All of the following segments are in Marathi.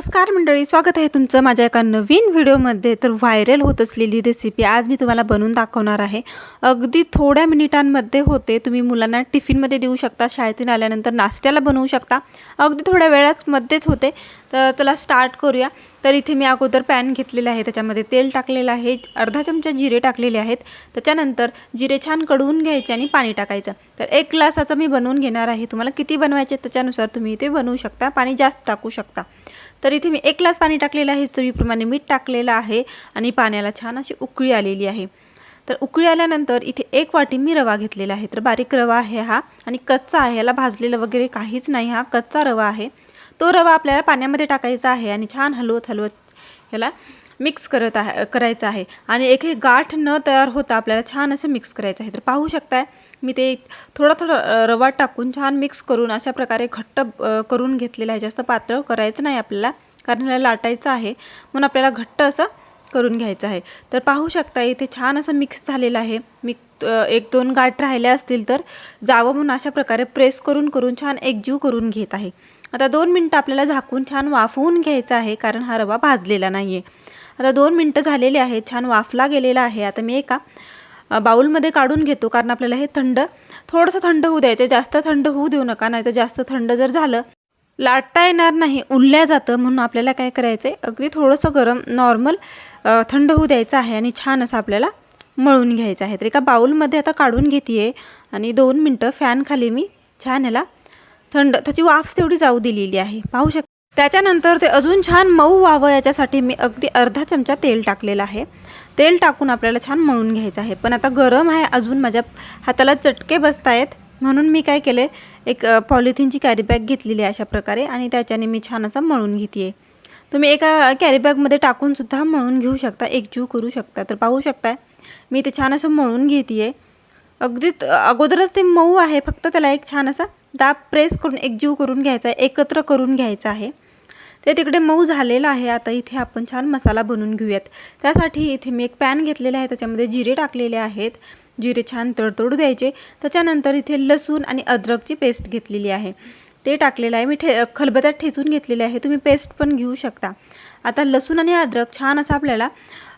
नमस्कार मंडळी स्वागत आहे तुमचं माझ्या एका नवीन व्हिडिओमध्ये. तर व्हायरल होत असलेली रेसिपी आज मी तुम्हाला बनवून दाखवणार आहे. अगदी थोड्या मिनिटांमध्ये होते. तुम्ही मुलांना टिफिनमध्ये देऊ शकता शाळेतून आल्यानंतर नाश्त्याला बनवू शकता. अगदी थोड्या वेळामध्येच होते. तर चला स्टार्ट करूया. तर इथे मी अगोदर पॅन घेतलेलं आहे त्याच्यामध्ये तेल टाकलेलं आहे अर्धा चमचा जिरे टाकलेले आहेत. त्याच्यानंतर जिरे छान कडवून घ्यायचे आणि पाणी टाकायचं. तर एक ग्लासाचं मी बनवून घेणार आहे. तुम्हाला किती बनवायचे त्याच्यानुसार तुम्ही इथे बनवू शकता पाणी जास्त टाकू शकता. तर इथे मी एक ग्लास पाणी टाकलेलं आहे चवीप्रमाणे मीठ टाकलेलं आहे आणि पाण्याला छान अशी उकळी आलेली आहे. तर उकळी आल्यानंतर इथे एक वाटी मी रवा घेतलेला आहे. तर बारीक रवा आहे हा आणि कच्चा आहे याला भाजलेलं वगैरे काहीच नाही हा कच्चा रवा आहे. तो रवा आपल्याला पाण्यामध्ये टाकायचा आहे आणि छान हलवत हलवत ह्याला मिक्स करत आहे करायचं आहे. आणि एक एक गाठ न तयार होता आपल्याला छान असं मिक्स करायचं आहे. तर पाहू शकताय मी ते थोडा थोडा रवा टाकून छान मिक्स करून अशा प्रकारे घट्ट करून घेतलेलं आहे. जास्त पातळ करायचं नाही आपल्याला कारण ह्याला लाटायचं आहे. म्हणून आपल्याला घट्ट असं करून घ्यायचं आहे. तर पाहू शकता इथे छान असं मिक्स झालेलं आहे. मी एक दोन गाठ राहिल्या असतील तर जावं म्हणून अशा प्रकारे प्रेस करून करून छान एकजीव करून घेत आहे. आता दोन मिनटं आपल्याला झाकून छान वाफवून घ्यायचं आहे कारण हा रवा भाजलेला नाही आहे आता दोन मिनटं झालेले आहेत छान वाफला गेलेला आहे. आता मी एका बाऊलमध्ये बाउलमध्ये काढून घेतो कारण आपल्याला हे थंड थोडंसं थंड होऊ द्यायचं जास्त थंड होऊ देऊ नका नाही तर जास्त थंड जर झालं लाटता येणार नाही उडल्या जातं म्हणून आपल्याला काय करायचं आहे अगदी थोडंसं गरम नॉर्मल थंड होऊ द्यायचं आहे आणि छान असं आपल्याला मळून घ्यायचं आहे. तर एका बाउलमध्ये आता काढून घेते आहे आणि दोन मिनटं फॅनखाली मी छान याला थंड त्याची वाफ तेवढी जाऊ दिलेली आहे. पाहू शक त्याच्यानंतर ते अजून छान मऊ व्हावं याच्यासाठी मी अगदी अर्धा चमचा तेल टाकलेलं आहे. तेल टाकून आपल्याला छान मळून घ्यायचं आहे. पण आता गरम आहे अजून माझ्या हाताला चटके बसत आहेत म्हणून मी काय केलं एक पॉलिथिनची कॅरीबॅग घेतलेली आहे अशा प्रकारे आणि त्याच्याने मी छान असं मळून घेते आहे तुम्ही एका कॅरीबॅगमध्ये टाकूनसुद्धा मळून घेऊ शकता एकजीव करू शकता. तर पाहू शकताय मी ते छान असं मळून घेते आहे अगदी त- अगोदरच ते मऊ आहे फक्त त्याला एक छान असा दाब प्रेस करून एकजीव करून घ्यायचा आहे एकत्र करून घ्यायचा आहे. ते तिकडे मऊ झालेलं आहे. आता इथे आपण छान मसाला बनवून घेऊयात. त्यासाठी इथे मी एक पॅन घेतलेला आहे. त्याच्यामध्ये जिरे टाकलेले आहेत. जिरे छान तडतडू द्यायचे. त्याच्यानंतर इथे लसूण आणि अद्रकची पेस्ट घेतलेली आहे. ते टाकलेलं आहे. मी ठे खलबत्यात ठेचून घेतलेले आहे. तुम्ही पेस्ट पण घेऊ शकता. आता लसूण आणि अद्रक छान असं आपल्याला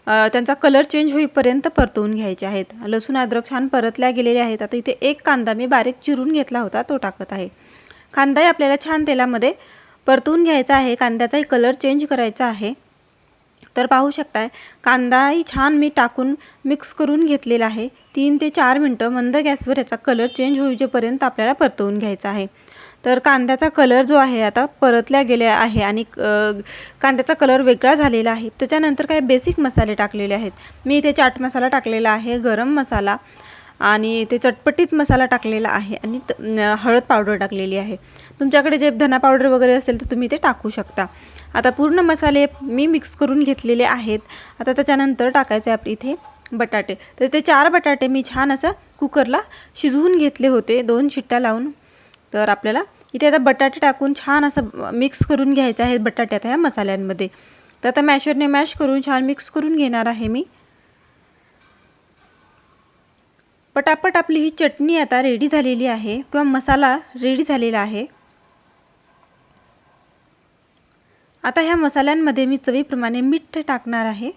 त्यांचा कलर चेंज होईपर्यंत परतवून घ्यायचे आहेत. लसूण अद्रक छान परतल्या गेलेले आहेत. आता इथे एक कांदा मी बारीक चिरून घेतला होता. तो टाकत आहे. कांदाही आपल्याला छान तेलामध्ये परतवून घ्यायचा आहे. कांद्याचाही कलर चेंज करायचा आहे. तर पाहू शकताय कांदाही छान मी टाकून मिक्स करून घेतलेला आहे. तीन ते चार मिनटं मंद गॅसवर याचा कलर चेंज होईजेपर्यंत आपल्याला परतवून घ्यायचा आहे. तर कांद्याचा कलर जो आहे आता परतल्या गेल्या आहे आणि कांद्याचा कलर वेगळा झालेला आहे. त्याच्यानंतर काही बेसिक मसाले टाकलेले आहेत. मी इथे चाट मसाला टाकलेला आहे गरम मसाला आणि ते चटपटीत मसाला टाकलेला आहे आणि त- हळद पावडर टाकलेली आहे. तुमच्याकडे जे धना पावडर वगैरे असेल तर तुम्ही ते टाकू शकता. आता पूर्ण मसाले मी मिक्स करून घेतलेले आहेत. आता त्याच्यानंतर टाकायचे आप इथे बटाटे. तर ते चार बटाटे मी छान असं कुकरला शिजवून घेतले होते. दोन शिट्ट्या लावून. तर आपल्याला इथे आता बटाटे टाकून छान असं मिक्स करून घ्यायचं आहे बटाट्यात ह्या मसाल्यांमध्ये. तर आता मॅशरने मॅश करून छान मिक्स करून घेणार आहे मी. पटापट आपली ही चटणी आता रेडी झालेली आहे किंवा मसाला रेडी झालेला आहे. आता ह्या मसाल्यांमध्ये मी चवीप्रमाणे मीठ टाकणार आहे.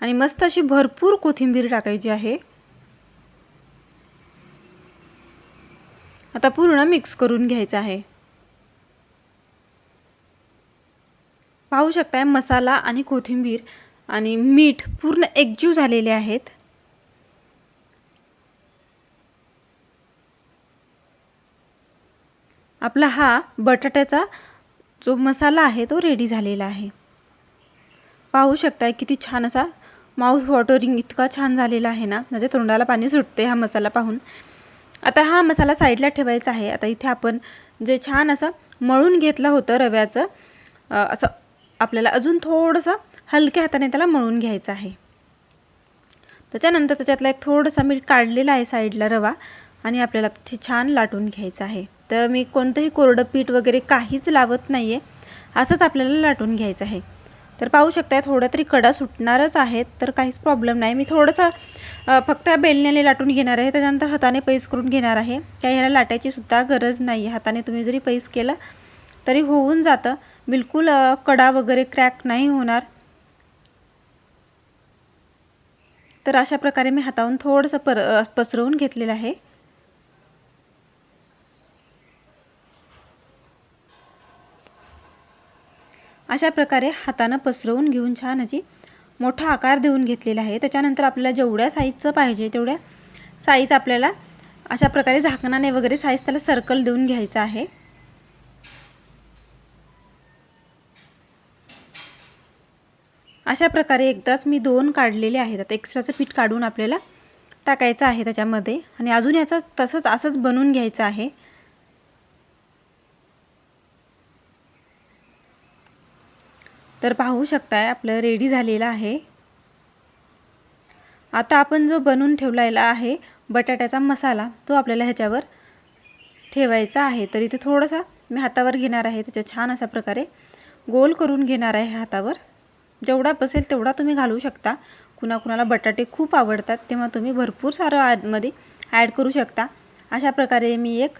आणि मस्त अशी भरपूर कोथिंबीर टाकायची आहे. आता पूर्ण मिक्स करून घ्यायचं आहे. पाहू शकताय मसाला आणि कोथिंबीर आणि मीठ पूर्ण एकजीव झालेले आहेत. आपला हा बटाट्याचा जो मसाला आहे तो रेडी झालेला आहे. पाहू शकताय किती छान असा माउथ वॉटरिंग इतका छान झालेला आहे ना. म्हणजे तोंडाला पाणी सुटते हा मसाला पाहून. आता हा मसाला साईडला ठेवायचा आहे. आता इथे आपण जे छान असं मळून घेतलं होतं रव्याचं असं आपल्याला अजून थोडंसं हलक्या हाताने त्याला मळून घ्यायचं आहे. त्याच्यानंतर त्याच्यातला एक थोडंसं मीठ काढलेला आहे साईडला रवा आणि आपल्याला ते छान लाटून घ्यायचं आहे. तर मी कोणतंही कोरडं पीठ वगैरे काहीच लावत नाही आहे असंच आपल्याला लाटून घ्यायचं आहे. तर पाहू शकताय थोडा तरी कडा सुटणारच आहेत तर काहीच प्रॉब्लेम नाही. मी थोडंसं फक्त बेलण्याने लाटून घेणार आहे. त्याच्यानंतर हाताने पैस करून घेणार आहे. काही ह्याला लाटायची सुद्धा गरज नाही आहे हाताने तुम्ही जरी पैस केलं तरी होऊन जातं. बिलकुल कडा वगैरे क्रॅक नाही होणार. तर अशा प्रकारे मी हातावरून थोडंसं पर पसरवून घेतलेलं आहे. अशा प्रकारे हातानं पसरवून घेऊन छान अशी मोठा आकार देऊन घेतलेला आहे. त्याच्यानंतर आपल्याला जेवढ्या साईजचं पाहिजे तेवढ्या साईज आपल्याला अशा प्रकारे झाकणाने वगैरे साईज त्याला सर्कल देऊन घ्यायचं आहे. अशा प्रकारे एकदाच मी दोन काढलेले आहेत. आता एक्स्ट्राचं पीठ काढून आपल्याला टाकायचं आहे त्याच्यामध्ये. आणि अजून याचा तसंच असंच बनवून घ्यायचं आहे. तर पाहू शकताय आपलं रेडी झालेलं आहे. आता आपण जो बनवून ठेवलेला आहे बटाट्याचा मसाला तो आपल्याला ह्याच्यावर ठेवायचा आहे. तर इथे थोडासा मी हातावर घेणार आहे. त्याच्या छान अशा प्रकारे गोल करून घेणार आहे हातावर. जेवढा बसेल तेवढा तुम्ही घालू शकता. कुणाकुणाला बटाटे खूप आवडतात तेव्हा तुम्ही भरपूर सारं आतमध्ये ॲड करू शकता. अशा प्रकारे मी एक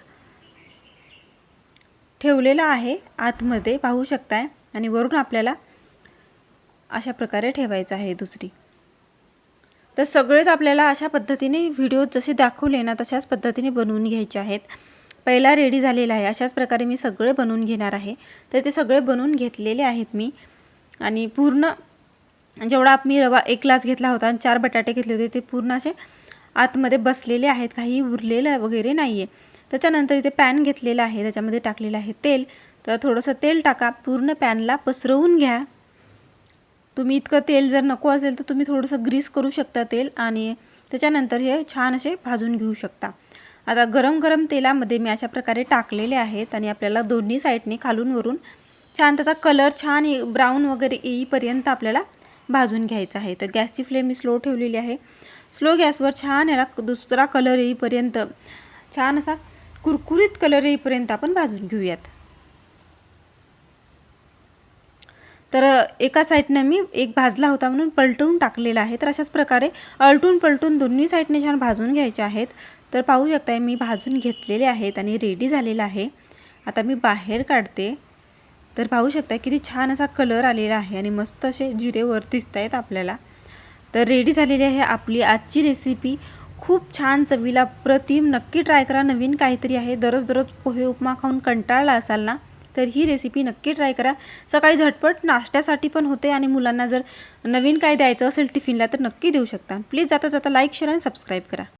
ठेवलेला आहे आतमध्ये पाहू शकताय. आणि वरून आपल्याला अशा प्रकारे ठेवायचं आहे दुसरी. तर सगळेच आपल्याला अशा पद्धतीने व्हिडिओ जसे दाखवले ना तशाच पद्धतीने बनवून घ्यायचे आहेत. पहिला रेडी झालेला आहे अशाच प्रकारे मी सगळे बनवून घेणार आहे. तर ते सगळे बनवून घेतलेले आहेत मी. आणि पूर्ण जेवढा मी रवा एक ग्लास घेतला होता आणि चार बटाटे घेतले होते ते पूर्ण असे आतमध्ये बसलेले आहेत. काही उरलेलं वगैरे नाही आहे त्याच्यानंतर इथे पॅन घेतलेला आहे. त्याच्यामध्ये टाकलेलं आहे तेल. तर थोडंसं तेल टाका. पूर्ण पॅनला पसरवून घ्या. तुम्ही इतकं तेल जर नको असेल तर तुम्ही थोडंसं ग्रीस करू शकता तेल आणि त्याच्यानंतर हे छान असे भाजून घेऊ शकता. आता गरम गरम तेलामध्ये मी अशा प्रकारे टाकलेले आहेत आणि आपल्याला दोन्ही साईडने खालून वरून छान त्याचा कलर छान ब्राऊन वगैरे येईपर्यंत आपल्याला भाजून घ्यायचा आहे. तर गॅसची फ्लेम मी स्लो ठेवलेली आहे. स्लो गॅसवर छान याला दुसरा कलर येईपर्यंत छान असा कुरकुरीत कलर येईपर्यंत आपण भाजून घेऊयात. तर एका साईडनं मी एक भाजला होता म्हणून पलटवून टाकलेला आहे. तर अशाच प्रकारे अलटून पलटून दोन्ही साईडने छान भाजून घ्यायचे आहेत. तर पाहू शकताय मी भाजून घेतलेले आहेत आणि रेडी झालेला आहे. आता मी बाहेर काढते. तर पाहू शकता किती छान असा कलर आलेला आहे आणि मस्त असे जिरे वर दिसत आहेत आपल्याला. तर रेडी झालेली आहे आपली आजची रेसिपी खूप छान चवीला प्रतिम नक्की ट्राय करा. नवीन काहीतरी आहे. दररोज दररोज पोहे उपमा खाऊन कंटाळला असाल ना तर ही रेसिपी नक्की ट्राय करा. सकाळी झटपट नाश्त्यासाठी पण होते आणि मुलांना जर नवीन काय द्यायचं असेल टिफिनला तर नक्की देऊ शकता. प्लीज जाता जाता लाईक शेअर आणि सबस्क्राईब करा.